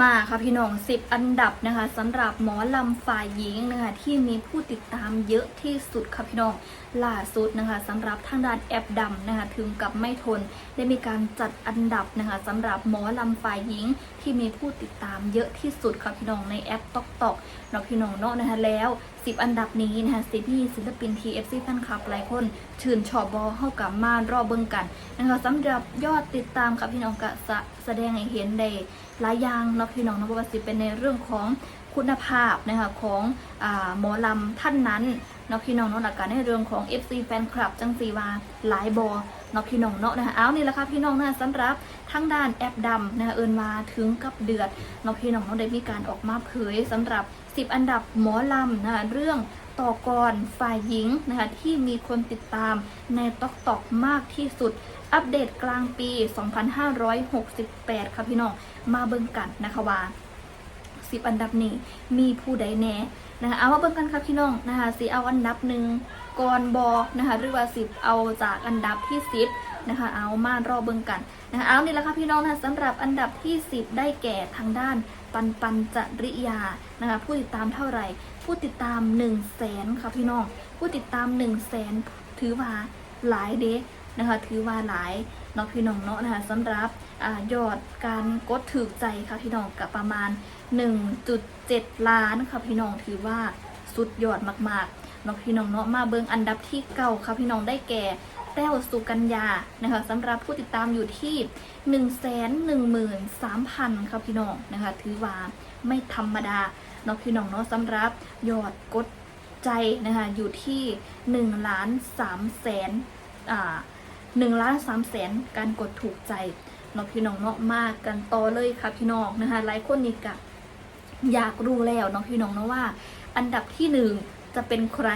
มาค่ะพี่น้องสิบอันดับนะคะสำหรับหมอลำฝ่ายหญิงนะคะที่มีผู้ติดตามเยอะที่สุดค่ะพี่น้องล่าสุดนะคะสำหรับทางด้านแอปดำนะคะถึงกับไม่ทน ได้มีการจัดอันดับนะคะสำหรับหมอลำฝ่ายหญิง ที่มีผู้ติดตามเยอะที่สุดค่ะพี่น้องในแอปตอกตอกเนาะพี่น้องเนาะนะคะแล้ว10อันดับนี้นะคะสิพี่ศิลปิน TFC แฟนคลับหลายคน ชื่นชอบบอเข้ากับมารอเบิ่งกันนะคะสำหรับยอดติดตามค่ะพี่น้องกะสะแสดงให้เห็นได้ หลายอย่างเนาะพี่น้องนาะบ่ว่าสิเป็นในเรื่องของคุณภาพนะคะของอหมอลำท่านนั้นเนาะพี่น้องเนาะหลักการในเรื่องของ FC แฟนคลับจังสีวาหลายบอ เนาะพี่น้องเนาะนะคะเอานี่แหละค่ะพี่น้องนะสำหรับทางด้านแอปดำนะคะเอินมาถึงกับเดือดเนาะพี่น้องเนาะได้มีการออกมาเผยสำหรับ 10 อันดับหมอลำนะคะเรื่องต่อกรฝ่ายหญิงนะคะที่มีคนติดตามในตอกตอกมากที่สุดอัปเดตกลางปี 2568 ค่ะพี่น้อง มาเบิ่งกันนะคะว่า 10อันดับนี้มีผู้ใดแน่นะคะเอามาเบิ่งกันค่ะพี่น้องนะคะสิเอาอันดับหนึ่งก่อนบอนะคะหรือว่าสิบเอาจากอันดับที่10นะคะเอามารอเบิ่งกันนะคะเอานี่แหละค่ะพี่น้องนะคะสำหรับอันดับที่10ได้แก่ทางด้านปันปันจริยานะคะผู้ติดตามเท่าไหร่ ผู้ติดตาม1 0 0 0 0แสนค่ะพี่น้องผู้ติดตาม1 0 0 0 0แสนถือว่าหลายเด นะคะถือว่าหลายเนาะพี่น้องเนาะนะคะสำหรับอยอดการกดถือใจค่ะพี่น้องกับประมาณ 1.7 ล้านค่ะพี่น้องถือว่าสุดยอดมากๆเนาะพี่น้องเนาะมาเบิงอันดับที่เก้าค่ะพี่น้องได้แก่แต้วสุกัญญานะคะสำหรับผู้ติดตามอยู่ที่ 1 1 3 0 0 0ค่ะพี่น้องนะคะถือว่าไม่ธรรมดาเนาะพี่น้องเนาะสำหรับยอดกดใจนะคะอยู่ที่1ล้าน3แสนอ่า 1ล้าน3แสนการกดถูกใจเนาะพี่น้องเนาะมากกันต่อเลยค่ะพี่น้องนะคะหลายคนนี่กะอยากรู้แล้วเนาะพี่น้องเนาะว่า อันดับที่หนึ่งจะเป็นใคร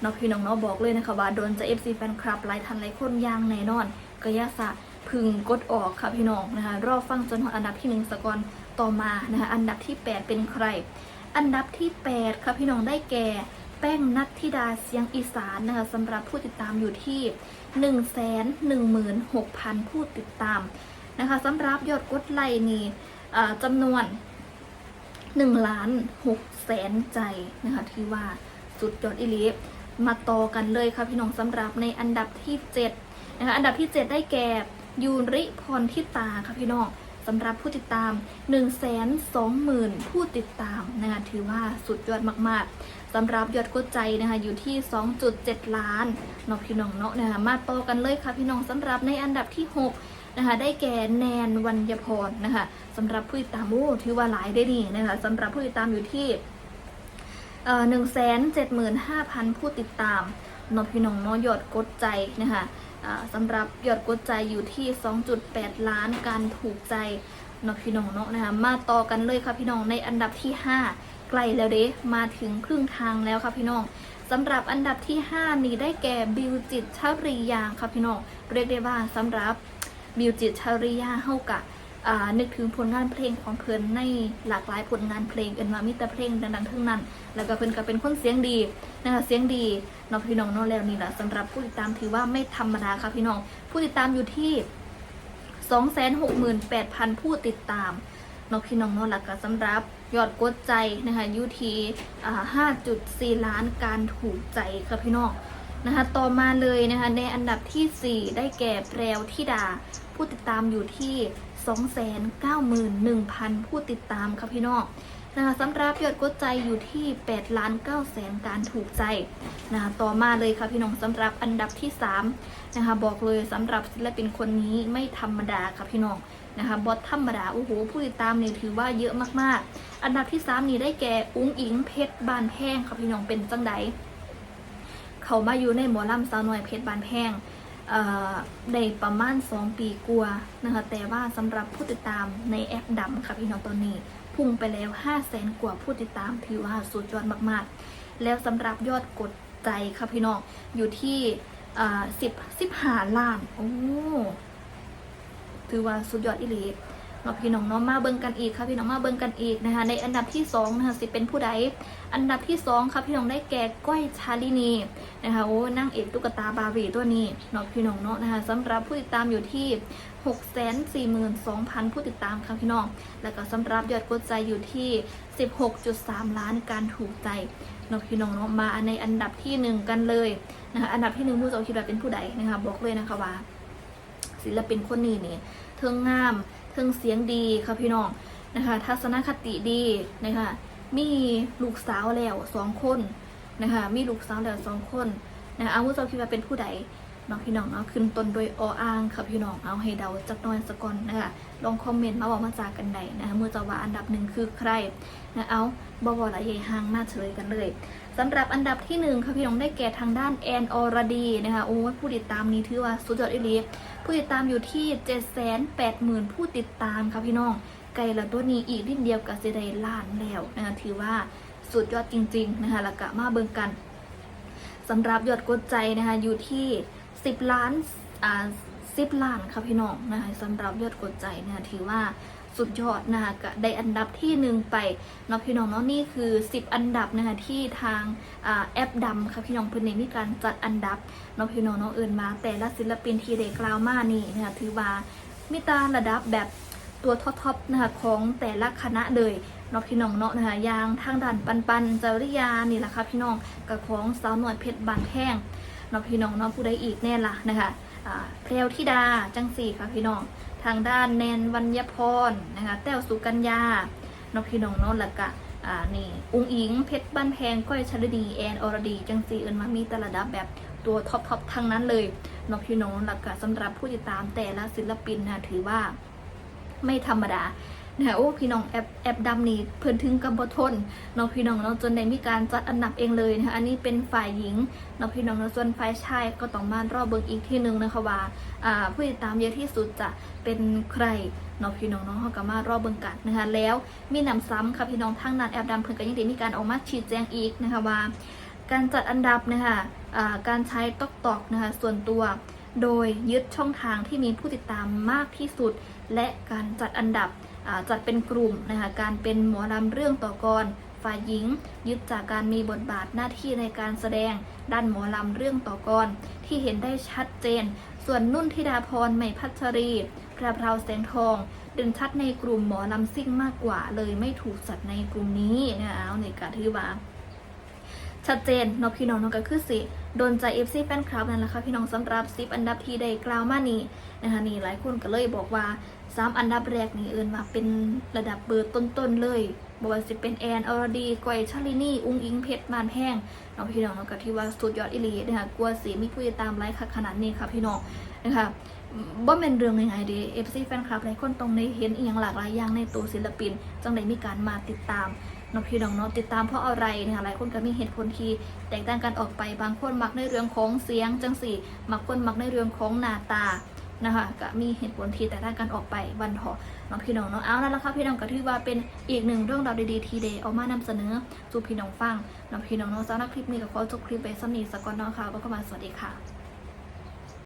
เนาะพี่น้องเนาะบอกเลยนะคะว่าโดนจะ FC แฟนคลับหลายทันหลายคนอยางแน่นอน ก็ยาสะพึงกดออกค่ะพี่น้องนะคะรอฟังจนถึงอันดับที่หนึ่งสกอนต่อมานะคะอันดับที่ 8 เป็นใคร อันดับที่ 8 ค่ะพี่น้องได้แก่ ป้งนัทธิดาเสียงอีสานนะคะสำหรับผู้ติดตามอยู่ที่ 1 1 6 0 0 0 ผู้ติดตามนะคะสำหรับยอดกดไลค์นี่จำนวน1ล้าน6แสนใจนะคะที่ว่าสุดยอดอิลีฟมาต่อกันเลยค่ะพี่น้องสำหรับในอันดับที่7นะคะอันดับที่ 7 ได้แก่ยูริพรทิตาค่ะพี่น้องสำหรับผู้ติดตาม 1 2 0 0 0 0 ผู้ติดตามนะคะถือว่าสุดยอดมาก ๆ สำหรับยอดกดใจนะคะอยู่ที่ 2.7 ล้านนาะพี่น้องเนาะนะคะมาต่อกันเลยค่ะพี่น้องสำหรับในอันดับที่ 6 นะคะ ได้แก่แนนวัญญพรนะคะสำหรับผู้ติดตามโอ้ถือว่าหลายได้ดีนะคะสำหรับผู้ติดตามอยู่ที่หนึ่งแสนเจ็ดหมื่นห้าพันผู้ติดตามนอพี่น้องเนาะยอดกดใจนะคะสำหรับยอดกดใจอยู่ที่ 2.8 ล้านการถูกใจนอพี่น้องเนาะนะคะมาต่อกันเลยค่ะพี่น้องในอันดับที่ 5 กล้แล้วเด้มาถึงครึ่งทางแล้วค่ะพี่น้องสำหรับอันดับที่ 5 นี้ได้แก่บิวจิตรชริยาค่ะพี่น้องเรียกได้ว่าสำหรับบิวจิตรชริยาเฮากะนึกถึงผลงานเพลงของเพิ่นในหลากหลายผลงานเพลงเอินว่ามีแต่เพลงดังๆทั้งนั้น แล้วก็เพิ่นก็เป็นคนเสียงดีนะคะเสียงดีน้องพี่น้องน้องแล้วนี่แหละสำหรับผู้ติดตามถือว่าไม่ธรรมดาค่ะพี่น้อง ผู้ติดตามอยู่ที่ 268,000 ผู้ติดตามน้องพี่น้องน้องหลักก็สำหรับ ยอดกดใจนะคะยูทีห้าจุดสี่ล้านการถูกใจค่ะพี่น้องนะคะ ต่อมาเลยนะคะในอันดับทีสี่4 ได้แก่แพรวทิดา ผู้ติดตามอยู่ที่ 291,000 ผู้ติดตามค่ะพี่น้อง นะคะสำหรับยอดกดใจอยู่ที่8ล้าน9แสนการถูกใจนะคะต่อมาเลยค่ะพี่น้องสำหรับอันดับที่3นะคะบอกเลยสำหรับศิลปินคนนี้ไม่ธรรมดาค่ะพี่น้องนะคะบอสธรรมดาโอ้โหผู้ติดตามเนี่ยถือว่าเยอะมากๆ อันดับที่ 3 นี้ได้แก่อุ้งอิงเพชรบานแพงค่ะพี่น้องเป็นจังไดเขามาอยู่ในหมอลำสาวน้อยเพชรบานแพง ได้ประมาณ 2 ปีกลัวานะคะแต่ว่าสำหรับผู้ติดตามในแอปดำค่ะพี่น้องตอนนี้ พุ่งไปแล้ว 5 0 0แสนกว่าผู้ติดตามถือว่าสุดยอดมากๆ แล้วสำหรับยอดกดใจค่ะพี่น้องอยู่ที่สิบสิบหาล้าน โอ้ ถือว่าสุดยอดอีเลี เนาะพี่น้องเนาะมาเบิ่งกันอีกค่ะพี่น้องมาเบิ่งกันอีกนะคะในอันดับที่สองนะคะสิเป็นผู้ใดอันดับที่สองค่ะพี่น้องได้แก่ก้อยชาลินีนะคะโอ้นางเอกตุ๊กตาบาร์บี้ตัวนี้เนาะพี่น้องเนาะนะคะสำหรับผู้ติดตามอยู่ที่642,000 ผู้ติดตามค่ะพี่น้อง แล้วก็สำหรับยอดกดใจอยู่ที่ 16.3 ล้านการถูกใจเนาะพี่น้องเนาะมาในอันดับที่หนึ่งกันเลยนะคะอันดับที่หนึ่งผู้จะคิดว่าเป็นผู้ใดนะคะบอกเลยนะคะว่า ศิลปินคนนี้นี่เทิงงาม เทิงเสียงดีค่ะพี่น้องนะคะ ทัศนคติดีนะคะ มีลูกสาวแล้วสองคนนะคะ มีลูกสาวแล้วสองคนนะคะอาวุโสคิดว่าเป็นผู้ใด น้องพี่น้องเอาขึ้นต้นโดวยออ่างค่ะพี่น้องเอาให้เดาจักน้อยสกก่อนนะคะลองคอมเมนต์มาบอกมาจากกันใดนะคะเมื่อจะว่าอันดับหนึ่งคือใครนะเอาบอบอละใหญ่ห่างมาเฉลยกันเลยสำหรับอันดับที่หนึ่งค่ะพี่น้องได้แก่ทางด้านแอนอรดีนะคะโอ้ผู้ติดตามนี้ถือว่าสุดยอดอีลีผู้ติดตามอยู่ที่ 780,000 ผู้ติดตามค่ะพี่น้องไกลละตัวนี้อีกนิดเดียวกับเซไดล้านแล้วนะคะถือว่าสุดยอดจริงๆนะคะล้วก็มาเบิงกันสำหรับยอดกดใจนะคะอยู่ที่ 10ล้านอ่า10ล้านค่ะพี่น้องนะคะสำหรับยอดกดใจเนะคะถือว่าสุดยอดนะคะก็ได้อันดับที่หนึ่งไปเนาะพี่น้องเนาะนี่คือ 10 อันดับนะคะที่ทางอ่าแอปดำค่ะพี่น้องเพิ่นได้มีการจัดอันดับน้องพี่น้องน้องเอิญมา แต่ละศิลปินที่ได้กล่าวมานี่นะคะถือว่ามีตาระดับแบบตัวท็อปๆนะคะของแต่ละคณะเลยน้องพี่น้องเนาะนะคะอยางทางด่านปันปันจริยานี่แหละค่ะพี่น้องกับของสาวหนวดเพชรบานแห้ง น้องพี่น้องน้องผู้ใดอีกแน่ล่ะนะคะแพรวธิดาจังสี่ค่ะพี่น้องทางด้านแนนวัญญพรนะคะแต้วสุกัญญาน้องพี่น้องนาะแล้วก็อ่านี่อุ้งอิงเพชรบ้านแพงก้อยชลดีแอนอรดีจังสี่เอิญมามีแต่ระดับแบบตัวท็อปทอปทั้งนั้นเลยน้องพี่น้องลักกะสำหรับผู้ติดตามแต่ละศิลปินนะถือว่าไม่ธรรมดา นะโอ้พี่น้องแอปแอปดำนี่เพิ่นถึงกับบทนเน้องพี่น้องเนาะจนได้มีการจัดอันดับเองเลยนะคะอันนี้เป็นฝ่ายหญิงเน้องพี่น้องเนาะส่วนฝ่ายชายก็ต้องมารอบเบิกอีกที่นึงนะคะว่าอ่าผู้ติดตามเยอะที่สุดจะเป็นใครเน้องพี่น้องเนาะเขาก็มารอบเบิงกันนะคะแล้วมีหนำซ้ำค่ะพี่น้องทั้งนั้นแอปดำเพิ่นก็ยังได้มีการออกมาชี้แจงอีกนะคะว่า การจัดอันดับนะคะอ่าการใช้ตอกตอกนะคะส่วนตัวโดยยึดช่องทางที่มีผู้ติดตามมากที่สุด และการจัดอันดับ จัดเป็นกลุ่มนะคะการเป็นหมอลำเรื่องต่อกรฝ่ายหญิง ยึดจากการมีบทบาทหน้าที่ในการแสดงด้านหมอลำเรื่องต่อกรที่เห็นได้ชัดเจน ส่วนนุ่นธิดาพรใหม่พัชรีแพรพราวแสงทองเด่นชัดในกลุ่มหมอลำซิ่งมากกว่าเลยไม่ถูกจัดในกลุ่มนี้นะคะเอาในการที่ว่า ชัดเจนเนาะพี่น้องเนาะก็คือสิโดนใจเอฟซีแฟนคลับนั่นแหละค่ะพี่น้องสำหรับซิปอันดับที่ได้กล่าวมานี่นะคะนี่หลายคนก็เลยบอกว่าสามอันดับแรกนี่เอินมาเป็นระดับเบอร์ต้นๆเลยบอกว่าสิเป็นแอนอรดีกวยชาลินี่อุ้งอิงเพชรมานแห้งเนาะพี่น้องเนาะก็ที่ว่าสุดยอดอิลีนะคะกลัวสีมีผู้ติดตามไลค์ค่ะขนาดนี้ค่ะพี่น้องนะคะบ่แม่นเรื่องง่ายๆเด้เอฟซีแฟนคลับหลายคนต้องได้เห็นอีกอย่างหลากหลายอย่างในตัวศิลปินจังได้มีการมาติดตาม นาะพี่น้องเนาะติดตามเพราะอะไรนะคะหลายคนก็มีเหตุผลที่แตกต่างกันออกไปบางคนมักในเรื่องของเสียงจังสี่บางคนมักในเรื่องของหน้าตานะคะก็มีเหตุผลที่แตกต่างกันออกไปวันเถาะเนาะพี่น้องเนาะเอาแล้วละค่ะพี่น้องก็ถือว่าเป็นอีกหนึ่งเรื่องราวดีๆทีเดย์เอามานำเสนอสู่พี่น้องฟังเนาะพี่น้องเนาะสำหรับคลิปนี้ก็ขอจบคลิปไปสำนีสกอนเนาะค่ะแล้วก็มาสวัสดีค่ะ